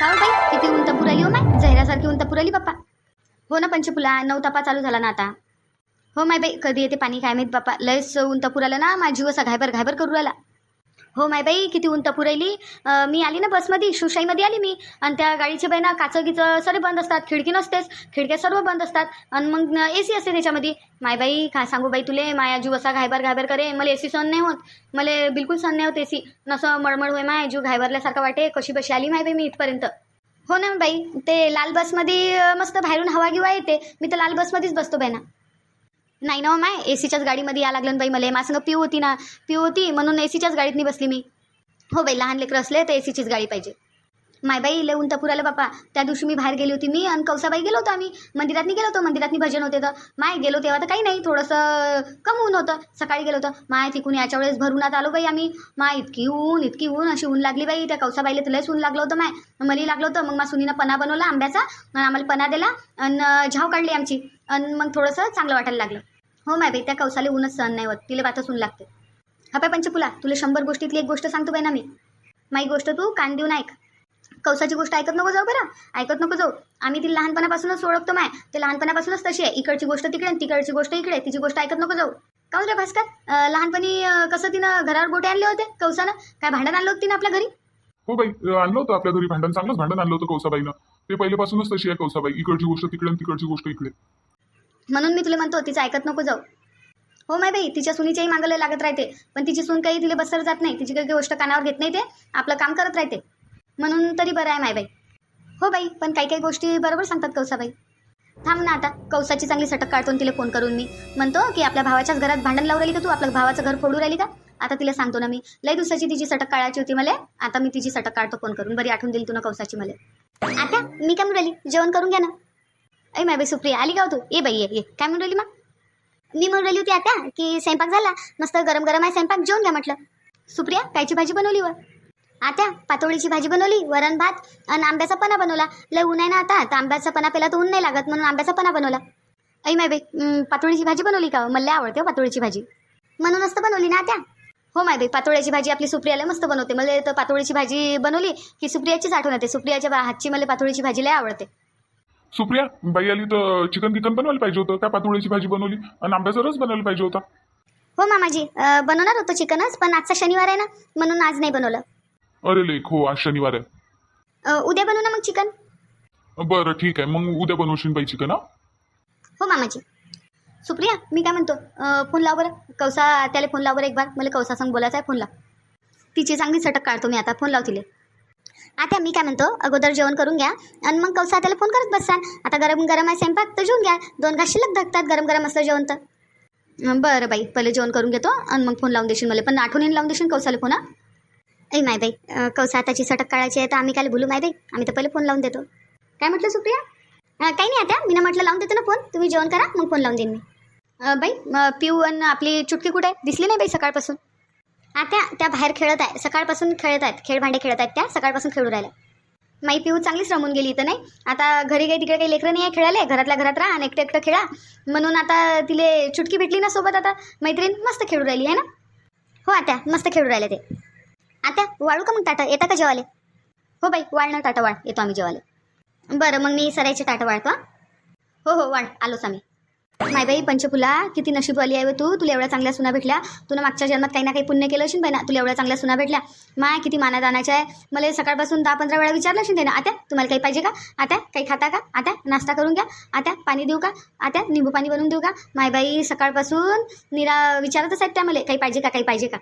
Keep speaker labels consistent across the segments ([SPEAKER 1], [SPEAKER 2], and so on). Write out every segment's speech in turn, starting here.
[SPEAKER 1] का हो बाई किती उंतपूर आली हो माय जहिरासारखी उंतपूर आली बाप्पा. हो ना पंचपुला नऊ तपा चालू झाला ना आता. हो माय बाई कधी येते पाणी काय माहीत बाप्पा. लयच उंतपूर आलं ना माझी जीव असा घायबर घायबर करू राहिला. हो माय बाई किती ऊन तपूर राहिली मी आली ना बसमध्ये शिवशाहीमध्ये आली मी. आणि त्या गाडीचे बाई ना काचं गिचं सर्व बंद असतात. खिडकी नसतेच. खिडक्या सर्व बंद असतात. आणि मग ए सी असते त्याच्यामध्ये. माय बाई काय सांगू बाई तुले? माया जीव असा घायबर घायबर करे. मला ए सी सहन नाही होत. मला बिलकुल सहन नाही होत ए सी नसं मळमळ होय माय जीव घायबरल्यासारखं वाटे. कशी बशी आली माय बाई मी इथपर्यंत. हो ना बाई ते लाल बसमध्ये मस्त बाहेरून हवा गिवा येते. मी तर लाल बसमध्येच बसतो बाई ना नाही ना हो माय ए सीच्याच गाडीमध्ये या लागलं बाई मला. माझं पिऊ होती ना पिऊ होती म्हणून ए सीच्याच गाडीतनी बसली मी. हो बाई लहान लेकरं असले तर ए सीचीच गाडी पाहिजे. माय बाई लय ऊन पुराला बापा. त्या दिवशी मी बाहेर गेली होती मी आणि कौसाबाई गेलो होतो आम्ही. मंदिरात गेलो होतो मंदिरात भजन होते तर माय गेलो तेव्हा तर काही नाही थोडंसं कम ऊन होतं. सकाळी गेलो होतं. माय तिकून याच्या वेळेस भरूनात आलो बाई आम्ही. माय इतकी ऊन इतकी ऊन अशी ऊन लागली बाई. त्या कौसाबाईला तर लयच ऊन लागलं होतं माय. मलाही लागलं होतं मग मा सुनीनं पना बनवला आंब्याचा आम्हाला पना दिला आणि झाव काढली आमची. आणि मग थोडंसं चांगलं वाटायला लागलं. हो माय बाई त्या कौसाला ऊनच सहन नाही होत. तिला बातच ऊन लागते हा पाय पंचपुला तुला शंभर गोष्टीतली एक गोष्ट सांगतो बाई ना मी. माई गोष्ट तू कान देऊन ऐक. कौसाची गोष्ट ऐकत नको जाऊ बरं. ऐकत नको जाऊ. आम्ही ती लहानपणापासूनच ओळखतो माय. ते लहानपणापासूनच तशी आहे. इकडची गोष्ट तिकडे आणि तिकडची गोष्ट इकडे. तिची गोष्ट ऐकत नको जाऊ. का रे भास्कर? लहानपणी कसं तिनं घरावर गोटे आणले होते कौसानं? काय भांडण आणलं होतं तिनं आपल्या घरी?
[SPEAKER 2] हो बाई आणलं होतं आपल्या घरी भांडण. चांगलंच भांडण आणलं होतं कौसाबाईनं. ते पहिल्यापासूनच तशी आहे कौसाबाई. इकडची गोष्ट तिकडे आणि तिकडची गोष्ट इकडे.
[SPEAKER 1] म्हणून मी तुला म्हणतो तिचं ऐकत नको जाऊ. हो माय बाई तिच्या सुनीच्याही मागायला लागत राहते. पण तिची सून काही तिला बसर जात नाही. तिची काही गोष्ट कानावर घेत नाही ते. आपलं काम करत राहते. म्हणून तरी बरं आहे माय बाई. हो बाई पण काही काही गोष्टी बरोबर सांगतात कौसाबाई. थांब ना आता. कौसाची चांगली सटक काढतो आणि तिला फोन करून मी. म्हणतो की आपल्या भावाच्याच घरात भांडण लावून राहिली का तू? आपल्या भावाचं घर फोडू राहिली का? आता तिला सांगतो ना मी. लई दिवसाची तिची सटक काढायची होती मला. आता मी तिची सटक काढतो फोन करून. बरी आठवून दिली तुला कौसाची मला. आता मी काय म्हणून राहिली? जेवण करून घ्या ना. ऐ माय बाई सुप्रिया आली का हो तू? ये बाई ये ये. काय म्हणून राहिली मग? मी म्हणून राहिली होती आता की स्वयंपाक झाला मस्त गरम गरम आहे स्वयंपाक जेवून घ्या म्हटलं. सुप्रिया कायची भाजी बनवली वर आता पातोळीची भाजी बनवली वरण भात आणि आंब्याचा पना बनवला. लय ऊन आहे ना आता तर आंब्याचा पना पेला तर ऊन नाही लागत म्हणून आंब्याचा पना बनवला. ऐ माय बाई पातोळीची भाजी बनवली का? मला लय आवडते हो पातोळीची भाजी. म्हणूनच तर बनवली ना त्या हो माय बाई पातोळ्याची भाजी आपली सुप्रियाला मस्त बनवते. मला तर पातोळीची भाजी बनवली की सुप्रियाचीच आठवण येते. सुप्रियाच्या हातची मला पातोळीची भाजी लय आवडते.
[SPEAKER 2] सुप्रिया बाई आली तर चिकन किकन बनवायला पाहिजे होतं काय पातोळीची भाजी बनवली आणि आंब्याचा रस बनवायला पाहिजे होता.
[SPEAKER 1] हो मामाजी अं, बनवणार होतं चिकनच पण आजचा शनिवार आहे ना म्हणून आज नाही बनवलं.
[SPEAKER 2] अरे लेख हो आज शनिवार आहे.
[SPEAKER 1] अं, उद्या बनवू ना मग चिकन
[SPEAKER 2] बरं ठीक आहे मग उद्या बनवशील बाई चिकन हा?
[SPEAKER 1] हो मामाजी. सुप्रिया मी काय म्हणतो अं, फोन लाव बरं. कौसा त्याला फोन लाव बरं एक बार मला कौसा संग बोलायचं आहे फोन लाव. तिची चांगली सटक काढतो मी आता फोन लाव तिले. आता मी काय म्हणतो? अगोदर जेवण करून घ्या. आणि मग कौसा त्याला फोन करत बसाल. आता गरम गरम आहे स्वयंपाक तर जेवून घ्या. दोन घास शिल्लक धकतात गरम गरम असलं जेवण तर. बरं बाई पहिले जेवण करून घेतो. आणि मग फोन लावून देशील मला. पण आठवणीने लावून देशील कौसाला फोन ऐ माय बाई कौसा आताची सटक काढायची आहे तर आम्ही काय बोलू माय बाई? आम्ही तर पहिले फोन लावून देतो. काय म्हटलं सुप्रिया? काही नाही आता मी म्हटलं लावून देतो ना फोन तुम्ही जेवण करा मग फोन लावून देईन मी. बाई पिऊ आणि आपली चुटकी कुठे आहे? दिसली नाही बाई सकाळपासून. आता त्या बाहेर खेळत आहे. सकाळपासून खेळत आहेत. खेळ भांडे खेळत आहेत त्या. सकाळपासून खेळू राहिल्या. माई पिऊ चांगलीच रमून गेली इथं नाही? आता घरी काही तिकडे काही लेकरं नाही आहे खेळाले घरातल्या घरात राहा आणि एकटं एकटं खेळा. म्हणून आता तिले चुटकी भेटली ना सोबत आता. मैत्रीण मस्त खेळू राहिली आहे ना? हो आत्या मस्त खेळू राहिले ते. आता वाळू का मग ताटं? येता का जेवाले हो बाई वाळ ना ताटं वाळ. येतो आम्ही जेवाले बरं मग मी सरायचे ताटं वाळतो हो हो वाळ. आलोच आम्ही. माय बाई पंचफुला किती नशीबवाली आहे तू. तुला एवढ्या चांगल्या सुना भेटल्या. तुला मागच्या जन्मात काही ना काही पुण्य केलं असेल बाई ना. तुला एवढ्या चांगल्या सुना भेटल्या. माय किती माना दानाच्या आहे. मला सकाळपासून दहा पंधरा वेळा विचारलं असेल ना आता तुम्हाला काही पाहिजे का? आता काही खाता का? आता नाश्ता करून घ्या. आता पाणी देऊ का? आता निंबू पाणी बनवून देऊ का? माय बाई सकाळपासून निरा विचारतच आहेत त्या मला. काही पाहिजे का? काही पाहिजे का?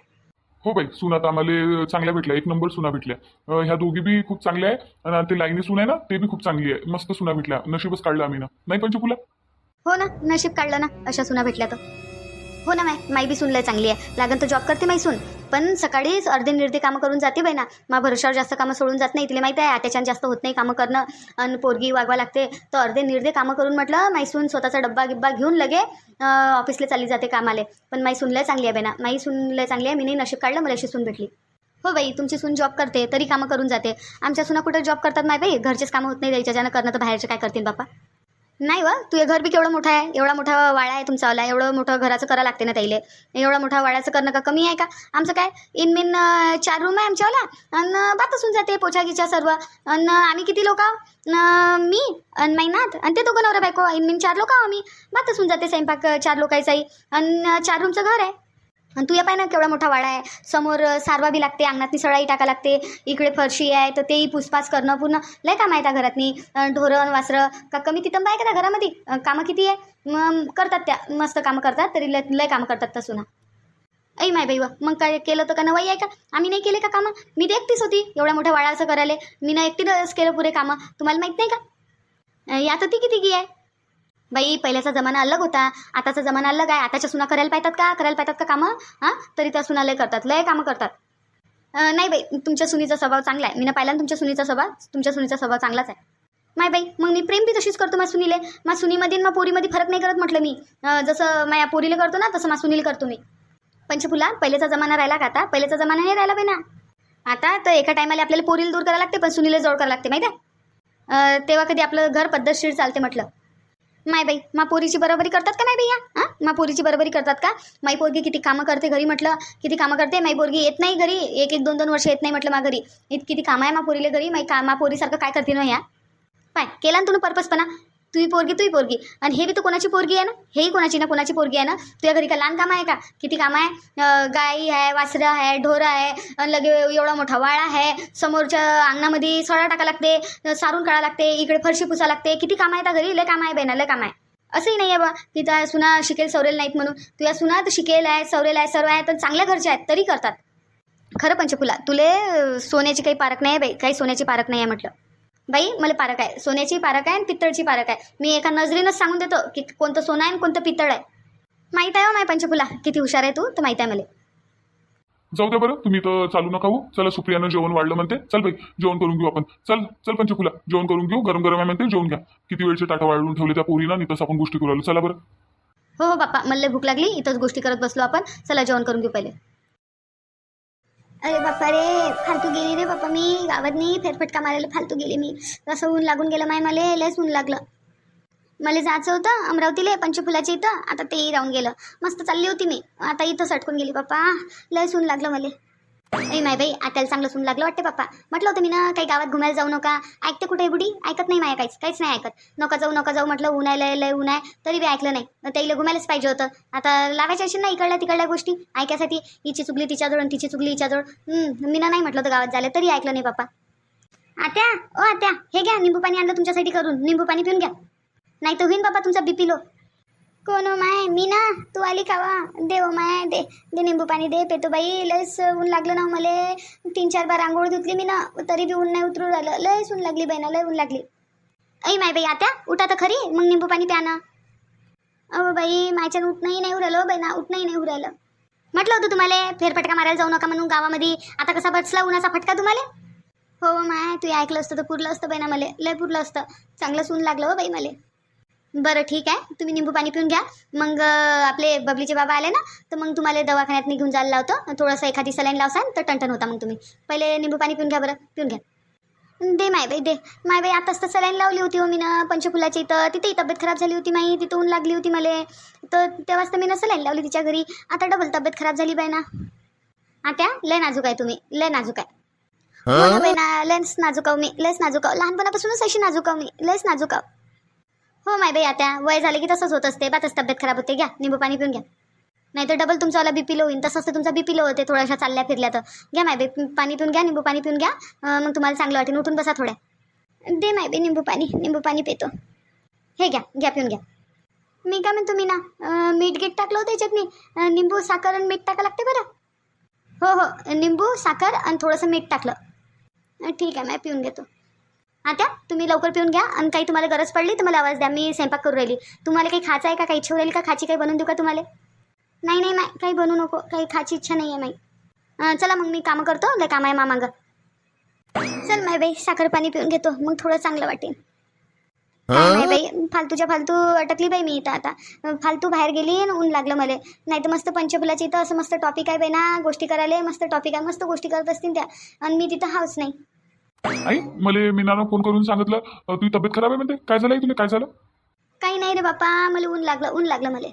[SPEAKER 2] हो बाई सुना तर आम्हाला चांगल्या भेटल्या. एक नंबर सुना भेटल्या. ह्या दोघी बी खूप चांगल्या आहे. आणि ते लाईनी सुना आहे ना ते बी खूप चांगली आहे. मस्त सुना भेटल्या. नशीबच काढलं आम्ही ना. नाही पंचकुला
[SPEAKER 1] हो ना नशीब काढलं ना अशा सुना भेटल्या तर. हो ना माय माई बी सुनलंय चांगली आहे. लागन तर जॉब करते माई सून. पण सकाळीच अर्धे निर्धे कामं करून जाते बाई ना. मा भरोशावर जास्त कामं सोडून जात नाही तिला माहिती आहे आत्याच्यान जास्त होत नाही कामं करणं. आणि पोरगी वागवा लागते. तर अर्धे निर्धे कामं करून म्हटलं माई सून स्वतःचा डब्बा गिब्बा घेऊन लगे ऑफिसला चालली जाते कामाले. पण माई सुनलंय चांगली आहे बाई ना. माई सुनलंय लय चांगली आहे मी नाही नशीब काढलं मला अशी सून भेटली. हो बाई तुमची सून जॉब करते तरी कामं करून जाते. आमच्या सुना कुठे जॉब करतात माय बाई? घरचेच कामं होत नाही त्याच्यानं करणं तर बाहेरचे काय करतील बापा? नाही व तुझे घर बी केवढं मोठं आहे? एवढा मोठा वाडा आहे तुमचा वाला एवढं मोठं घराचं करा लागते ना त्याइले? एवढा मोठा वाड्याचं करणं का कमी आहे का? आमचं काय इन मेन चार रूम आहे आमच्यावाला आणि बातच होऊन जाते पोछा सर्व. आणि आम्ही किती लोक मी आणि महिनात आणि ते दोघं नवरा बायको इन मेन चार लोक आम्ही. बातच होऊन जाते स्वयंपाक चार लोकांचाही. आणि चार रूमचं घर आहे. आणि तू या पाय ना केवढा मोठा वाडा आहे. समोर सारवा बी लागते अंगणातनी सळाई टाका लागते. इकडे फरशी आहे तर तेही पुसपास करणं पूर्ण. लय काम आहे त्या घरातनी. ढोरण वासरं. का कमी तिथं आहे का त्या घरामध्ये? कामं किती आहे? मग करतात त्या. मस्त कामं करतात तरी लय लय कामं करतात त्या सुना. ऐ माय बाई मग काय केलं तर का नवाई आहे का? आम्ही नाही केले का कामं? मी तर एकटीच होती. एवढ्या मोठ्या असं करायला. मी ना एकटीच केलं पुरे कामं. तुम्हाला माहीत नाही का? या तर तिघी तिघी आहे? बाई पहिल्याचा जमाना अलग होता. आताचा जमाना अलग आहे. आताच्या सुना करायला पाहतात का? करायला पाहतात का कामं? हां? तरी त्या सुना लय करतात. लय कामं करतात. नाही बाई तुमच्या सुनीचा स्वभाव चांगला आहे. मी ना पाहिला ना तुमच्या सुनीचा स्वभाव? तुमच्या सुनीचा स्वभाव चांगलाच आहे. माय बाई मग मी प्रेम बी तशीच करतो मा सुनीले. मा सुनीमध्ये मा पोरीमध्ये फरक नाही करत म्हटलं मी. जसं माया पोरीला करतो ना तसं मा सुनील करतो मी. पंचफुला पहिल्याचा जमाना राहिला का आता? पहिल्याचा जमाना नाही राहिला बाई ना. आता तर एका टायमाला आपल्याला पोरीला दूर करायला लागते पण सुनीला जोड करायला लागते माहिती आहे? तेव्हा कधी आपलं घर पद्धतशीर चालते म्हटलं. माय बाई मा पोरीची बरोबरी करतात का नाही भैया हां? मा पोरीची बरोबरी करतात का? माई पोरगी किती कामं करते घरी म्हटलं किती कामं करते? माई पोरगी येत नाही घरी एक एक दोन दोन वर्ष येत नाही म्हटलं मा घरी. इत किती कामं आहे मा पोरीला घरी माई का मा पोरीसारखं काय करते ना या? पाय केला ना तुम्ही पर्पजपणा तुही पोरगी तुही पोरगी. आणि हे बी तर कोणाची पोरगी आहे ना? हेही कोणाची ना कोणाची पोरगी आहे ना? तुझ्या घरी का लहान कामं आहे का? किती काम आहे? गाई आहे वासरं आहे ढोरं आहे आणि लगे एवढा मोठा वाळा आहे समोरच्या अंगणामध्ये सडा टाका लागते सारून काढा लागते इकडे फरशी पुसा लागते. किती काम आहे त्या घरी? लय काम आहे बेना लय काम आहे. असंही नाही आहे बा की त्या सुना शिकेल सवरेल नाहीत म्हणून. तुझ्या सुना तर शिकेल आहे सवरेल आहे सर्व आहे तर चांगल्या घरच्या आहेत तरी करतात. खरं पंचफुला तुले सोन्याची काही पारख नाही आहे बाई काही सोन्याची पारख नाही आहे म्हटलं. बाई मला पारख आहे. सोन्याची पारख आहे आणि पित्तळची पारख आहे. मी एका नजरेनंच सांगून देतो की कोणतं सोनं आहे आणि कोणतं पित्तळ आहे. माहीत आहे हो माय पंचफुला किती हुशार आहे तू? तर माहीत आहे मला.
[SPEAKER 2] जाऊ द्या बरं तुम्ही तर चालू नका हो चला सुप्रियानं जेवण वाढलं म्हणते. चल बाई जेवण करून घेऊ आपण. चल चल पंचकुला जेवण करून घेऊ. गरम गरम आहे म्हणते जेवण घ्या. किती वेळचे टाटा वाढवून ठेवले त्या पोरीला नाही तसं आपण गोष्टी करू चला बरं.
[SPEAKER 1] हो हो बाप्पा मला भूक लागली. इथंच गोष्टी करत बसलो आपण. चला जेवण करून घेऊ पहिले. अरे बाप्पा रे फालतू गेली रे बाप्पा मी. गावात नाही फेरफटका मारायला फालतू गेली मी. कसं ऊन लागून गेलं माय मला लयच ऊन लागलं. मला जायचं होतं अमरावतीला पंचफुलाच्या इथं. आता तेही राहून गेलं. मस्त चालली होती मी. आता इथं सटकून गेली बाप्पा. लय ऊन लागलं मला. ऐ माय बाई आता चांगलं सुन लागलं वाटते पप्पा. म्हटलं होतं मी ना काही गावात घुमायला जाऊ नका. ऐकते कुठे बुडी? ऐकत नाही माया काहीच काहीच नाही ऐकत. नका जाऊ नका जाऊ म्हटलं ऊन आहे लय लय ऊन आहे. तरी बी ऐकलं नाही. त्याला घुमायलाच पाहिजे होतं. आता लावायच्या असेल ना इकडल्या तिकडल्या गोष्टी? ऐकायसाठी हिची चुकली तिच्याजवळ आणि तिची चुकली हिच्याजवळ मी ना नाही म्हटलं होतं गावात झालं तरी ऐकलं नाही पप्पा. आत्या ओ आत्या हे घ्या निंबू पाणी आणलं तुमच्यासाठी करून. निंबू पाणी पिऊन घ्या. नाही तर होईन बाबा तुमचा बीपी लो कोण माय मी ना तू आली कावा दे ओ माय दे दे निंबू पाणी दे पेतो बाई लयच ऊन लागलं ना मले. तीन चार बार आंघोळ धुतली मी ना तरी बी ऊन नाही उतरू राहिलं. लयच ऊन लागली बहिणा लय ऊन लागली. ऐ माय बाई आता उठा तर खरी मग निंबू पाणी प्या ना. अहो बाई माझ्या उठणंही नाही उरायलं बहिणा उठणंही नाही उरायलं हो म्हटलं होतं तुम्हाला फेरफटका मारायला जाऊ नका म्हणून गावामध्ये. आता कसा बसला उन्हाचा फटका तुम्हाला? हो माय तू ऐकलं असतं तर पुरलं असतं बहिणा मला लय पुरलं असतं. चांगलंच ऊन लागलं हो बाई मला. बरं ठीक आहे. तुम्ही निंबू पाणी पिऊन घ्या. मग आपले बबलीचे बाबा आले ना तर मग तुम्हाला दवाखान्यात घेऊन जायला लावतो. थोडंसं एखादी सलाईन लावसाल तर टणटण होता मग तुम्ही. पहिले निंबू पाणी पिऊन घ्या बरं पिऊन घ्या. दे माय बाई दे. माय बाई आताच तर सलाईन लावली होती हो मी ना पंचफुलाची इथं तिथेही तब्येत खराब झाली होती माई तिथं ऊन लागली होती मला. तर तेव्हाच तर मी ना सलाईन लावली तिच्या घरी. आता डबल तब्येत खराब झाली बाई ना आता लय नाजूक आहे तुम्ही. लय नाजूक आहे. हो? ना बाई ना लयच नाजूक आहो मी. लयच नाजूक लहानपणापासूनच अशी नाजूक आहो मी. लयच नाजूक हो माय बाई आता वय झाले की तसंच होत असते. बातच तब्येत खराब होते. घ्या निंबू पाणी पिऊन घ्या. नाही तर डबल तुमचावाला बीपी लो होईल तसंच तर तुमचा बीपी लो होते थोड्याशा चालल्या फिरल्या तर. घ्या माय बाई पाणी पिऊन घ्या निंबू पाणी पिऊन घ्या. मग तुम्हाला चांगलं वाटेल. उठून बसा थोड्या. दे माय बाई निंबू पाणी. निंबू पाणी पितो. हे घ्या घ्या पिऊन घ्या. मी काय म्हणतो मी ना मीठ गीठ टाकलं होतं याच्यात मी. निंबू साखर आणि मीठ टाका लागते बरं. हो हो. निंबू साखर आणि थोडंसं मीठ टाकलं. ठीक आहे मॅ पिऊन घेतो. आता तुम्ही लवकर पिऊन घ्या. आणि काही तुम्हाला गरज पडली तर मला आवाज द्या. मी स्वयंपाक करू राहिली. तुम्हाला काही खायचं आहे का? काही इच्छा राहील का? खाची काही बनवून देऊ का तुम्हाला? नाही नाही माय काही बनवू नको. काही खायची इच्छा नाही आहे माई चला मग मी कामं करतो. लय काम आहे मामांग. चल माय बाई साखर पाणी पिऊन घेतो. मग थोडं चांगलं वाटेल. नाही बाई फालतूच्या फालतू अटकली बाई मी इथं आता. फालतू बाहेर गेली आणि ऊन लागलं मला. नाही तर मस्त पंचफुलाची इथं असं मस्त टॉपिक आहे बाई ना गोष्टी करायला मस्त टॉपिक आहे मस्त गोष्टी करत असतील त्या. आणि मी तिथं हाऊस नाही.
[SPEAKER 2] आई मला मीनानं फोन करून सांगितलं अं, तुझी तब्येत खराब आहे म्हणते. काय झालं आई तुला? काय झालं?
[SPEAKER 1] काही नाही रे बाप्पा मला ऊन लागलं ऊन लागलं मला.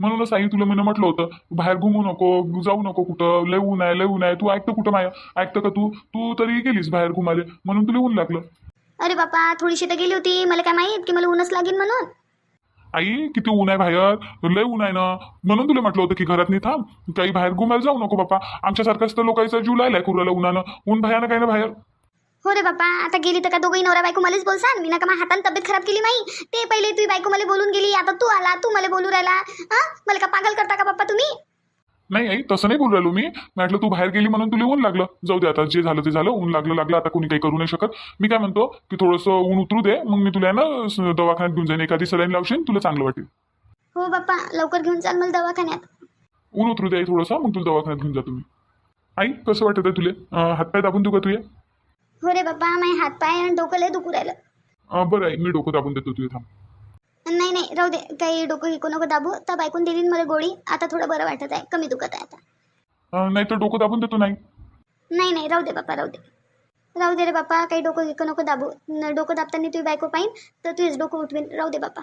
[SPEAKER 2] म्हणूनच आई तुला मी म्हटलं होतं बाहेर घुमू नको जाऊ नको कुठं लय ऊन आहे लय ऊन आहे तू ऐकतं कुठं माय ऐकतं का तू? तू तरी गेलीस बाहेर घुमाले म्हणून तुला ऊन लागलं.
[SPEAKER 1] अरे बाप्पा थोडीशी तर गेली होती मला काय माहीत की मला ऊनच लागेल म्हणून.
[SPEAKER 2] आई किती ऊन आहे बाहेर लय ऊन आहे ना. म्हणून तुला म्हटलं होतं की घरात नाही थांब काही बाहेर घुमायला जाऊ नको बापा आमच्यासारखंच तर लोकांचा जीव लायलाय कुर्राला उन्हानं ऊन भयानक आहे ना बाहेर.
[SPEAKER 1] हो रे बाप्पा आता गेली तर का दोघंही नवरा बायको मलाच बोलसान? मी नका माझ्या हाताने तब्येत खराब केली माही ते पहिले तुझी बायको मला बोलून गेली आता तू आला तू मला बोलू राहिला. हा? मला का पागल करता का बाप्पा तुम्ही?
[SPEAKER 2] नाही आई तसं नाही बोलू राहिलो मी. म्हटलं तू बाहेर गेली म्हणून तुला ऊन लागलं. जाऊ दे आता जे झालं ते झालं ऊन लागलं लागलं आता कोणी काही करू नाही शकत. मी काय म्हणतो की थोडंसं ऊन उतरू दे मग मी तुला आहे ना स- दवाखान्यात घेऊन जाईन. एखादी सलाईन लावशील तुला चांगलं वाटेल.
[SPEAKER 1] हो बाप्पा लवकर घेऊन चाल मला दवाखान्यात.
[SPEAKER 2] ऊन उतरू दे आई थोडंसं मग तुला दवाखान्यात घेऊन जा तुम्ही. आई कसं वाटत आहे तुले हातपाय दाबून देऊ का तुझे?
[SPEAKER 1] हो रे बाप्पा माझे हात पाय आणि डोकं लय दुखू राहिलं.
[SPEAKER 2] अं, बरं आहे. मी डोकं दाबून देतो तुझे थांब.
[SPEAKER 1] नाही नाही राहू दे. काही डोकं गिकू नको दाबू. तर बायकून दिली ना मला गोळी. आता थोडं बरं वाटत आहे. कमी दुखत आहे आता.
[SPEAKER 2] अं, नाही तर डोकं दाबून देतो नाही.
[SPEAKER 1] नाही नाही राहू दे बाप्पा राहू दे. राहू दे रे बाप्पा काही डोकं गिकू नको दाबू. न डोकं दाबताना तुझी बायको पाहिन तर तुझेच डोकं उठवेन. राहू दे बाप्पा.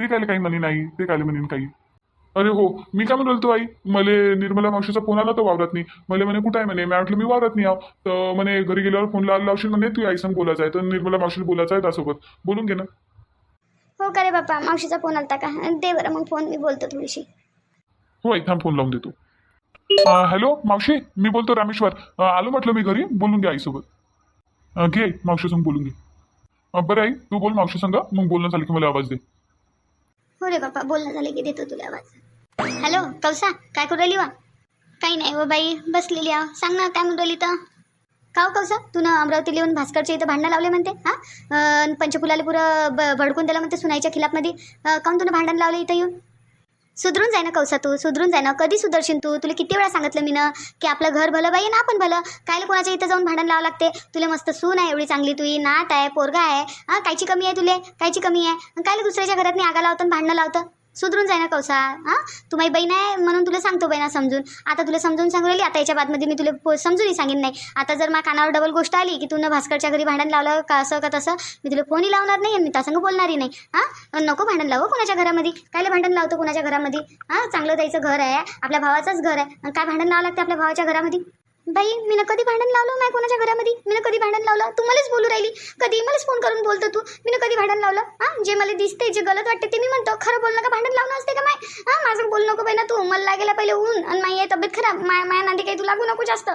[SPEAKER 2] ते काय काही म्हणे नाही. ते काय म्हणेन काही. अरे हो मी काय म्हणतो तो आई? मले निर्मला मावशीचा फोन आला तर वावरत नाही मला म्हणे कुठं आहे म्हणे? मी म्हटलं मी वावरत नाही आहो. तर म्हणे घरी गेल्यावर फोन लावला लावशील म्हणे तू आई संग बोलायचं आहे. तर निर्मला मावशीला बोलायचं आहे त्यासोबत. बोलून घे ना.
[SPEAKER 1] हो का रे बाप्पा? मावशीचा फोन आलता का? दे बरं मग फोन मी बोलतो थोडीशी.
[SPEAKER 2] हो आई थांब फोन लावून देतो. अं, हॅलो मावशी मी बोलतो रामेश्वर. अं, आलो म्हटलं मी घरी बोलून घे आईसोबत. अं, घे मावशी संग बोलून घे. अं, बरं आई तू बोल मावशी संग मग बोलणं झालं की मला आवाज दे.
[SPEAKER 1] हो रे बाप्पा बोलणं झालं की देतो तुला आवाज. हॅलो कवसा काय करू राहिली वा? काही नाही व बाई बसलेली आहो. सांग ना काय म्हणून राहिली तर काव हो कवसा तू ना अमरावतीला येऊन भास्करच्या इथं भांडणं लावले म्हणते हां? अन् पंचफुलाला पुरं ब भडकून द्याला म्हणते सुनाईच्या खिलाफमध्ये. काऊन तुला भांडण लावलं इथं येऊन? सुधरून जाय ना कौसा तू सुधरून जाय ना. कधी सुधरशील तू? तुला किती वेळा सांगितलं मी ना की आपलं घर भलं बाई ना आपण भलं. कायला कोणाच्या इथं जाऊन भांडण लावावं लागते? तुला मस्त सून आहे एवढी चांगली तुझी नात आहे पोरगा आहे. हां कायची कमी आहे तुले? कायची कमी आहे? अन् कायला दुसऱ्याच्या घरात नाही आगा लावतं भांडणं लावतं? सुधरून जाय ना कौसा हां? तू माझी बहीण आहे म्हणून तुला सांगतो बहिणा समजून. आता तुला समजून सांगू राहिली आता याच्या बादमध्ये मी तुला पो- समजूनही सांगेन नाही. आता जर माझ्या कानावर डबल गोष्ट आली की तू भास्करच्या घरी भांडण लावलं का असं का तसं मी तुला फोनही लावणार नाही आणि मी तासंग बोलणारही नाही हां? नको भांडण लावू कुणाच्या घरामध्ये. कायला भांडण लावतो कुणाच्या घरामध्ये? हां? चांगलं त्याचं घर आहे आपल्या भावाचंच घर आहे. आणि काय भांडण लावावं लागते आपल्या भावाच्या घरामध्ये? बाई मी कधी भांडण लावलं नाही कोणाच्या घरामध्ये? मी कधी भांडण लावलं? तू मलाच बोलू राहिली. कधी मलाच फोन करून बोलतो तू? मी कधी भांडण लावलं? हां जे मला दिसते जे गलत वाटते ते मी म्हणतो. खरं बोलणं का भांडण लावणं असते का माय? हां माझं बोल नको बाई ना तू. मला लागेला पहिले ऊन आणि माई आहे तब्येत खराब. माया माया नांदी काही तू लागू नको जास्त.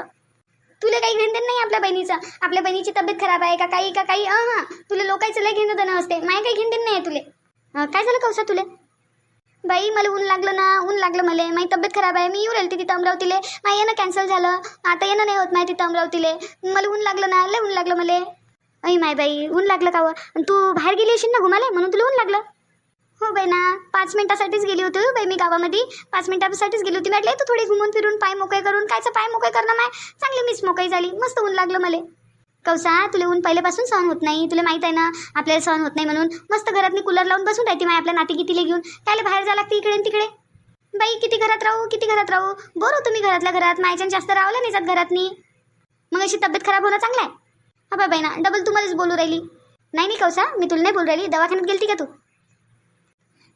[SPEAKER 1] तुला काही घेणं देणं नाही आपल्या बहिणीचं? आपल्या बहिणीची तब्येत खराब आहे का काही का काही? अं हां. तुला लोकांचं लय घेणं देणं असते माया काही घेणं देणं नाही आहे तुले. काय झालं कौसा तुले? बाई मला ऊन लागलं ना ऊन लागलं मला. माझी तब्येत खराब आहे. मी येऊ राहिली तिथं अमरावतीले. माझं येणं कॅन्सल झालं. आता येणं नाही होत माहिती तिथं अमरावतीले. मला ऊन लागलं ना लय ऊन लागलं मला. अई माय बाई ऊन लागलं का व? तू बाहेर गेली असेल ना घुमाले म्हणून तुला ऊन लागलं. हो बाई ना पाच मिनिटासाठीच गेली होती हो बाई मी गावामध्ये. पाच मिनिटासाठीच गेली होती. म्हटलं तू थोडी घुमून फिरून पाय मोकळे करून. कायचं पाय मोकळे करणं माय? चांगली मिस मोकळी झाली. मस्त ऊन लागलं मला. कौसा तुला ऊन पहिल्यापासून सहन होत नाही तुला माहीत आहे ना आपल्याला सहन होत नाही म्हणून मस्त घरात मी कूलर लावून बसून राहते माय आपल्या नाती कितीला घेऊन. त्याला बाहेर जावं लागते इकडे तिकडे. बाई किती घरात राहू किती घरात राहू? बोर होतो मी घरातल्या घरात मायच्यान जास्त राहलं नाही जात घरातनी. मग अशी तब्येत खराब होणं चांगलं आहे? हा बाई ना डबल तुम्हालाच बोलू राहिली. नाही नाही कौसा मी तुला नाही बोलू राहिली. दवाखान्यात गेलती का तू?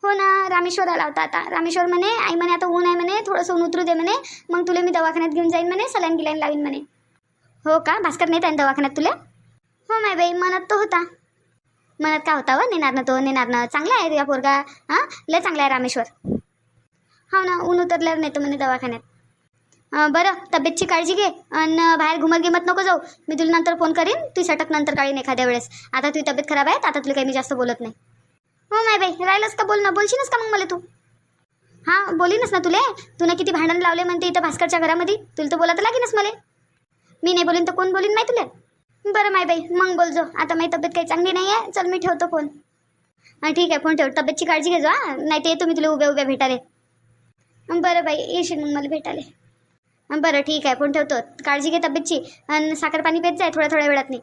[SPEAKER 1] हो ना रामेश्वर आला होता आता. रामेश्वर म्हणे आई म्हणे आता ऊन आहे म्हणे थोडंसं ऊन उतरू दे म्हणे. मग तुला मी दवाखान्यात घेऊन जाईन म्हणे सलाईन गिलाईन लावीन म्हणे. हो का? भास्कर नेत आहे ना दवाखान्यात तुला? हो माय बाई म्हणत तो होता. म्हणत का होता व? नेणार तो नेणार ना चांगला आहे या पोरगा हां? लय चांगला आहे रामेश्वर. हो ना ऊन उतरल्यावर नेतो म्हणे दवाखान्यात. बरं तब्येतची काळजी घे आणि बाहेर घुमत गिमत नको जाऊ. मी तुला नंतर फोन करीन तू सटक नंतर काढीन एखाद्या वेळेस. आता तुझी तब्येत खराब आहे आता तुला काही मी जास्त बोलत नाही. हो माय बाई राहिलंच का? बोल ना बोलशीलच का मग मला तू? हां बोलीनच ना तुले. तुला किती भांडण लावले म्हणते इथं भास्करच्या घरामध्ये? तुला तर बोलायला लागेनच मला. मी नाही बोलीन तर कोण बोलीन माय तुला? बरं माय बाई मग बोलजो आता माझी तब्येत काही चांगली नाही आहे चल मी ठेवतो फोन. हां ठीक आहे फोन ठेव. तब्येतची काळजी घेजो हां. नाही ते येतो मी तुला उभ्या उभ्या भेटाले. बरं बाई येशील मग मला भेटाले. बरं ठीक आहे फोन ठेवतो. काळजी घे तब्येतची. आणि साखर पाणी पेत जाय थोड्या थोड्या वेळात नाही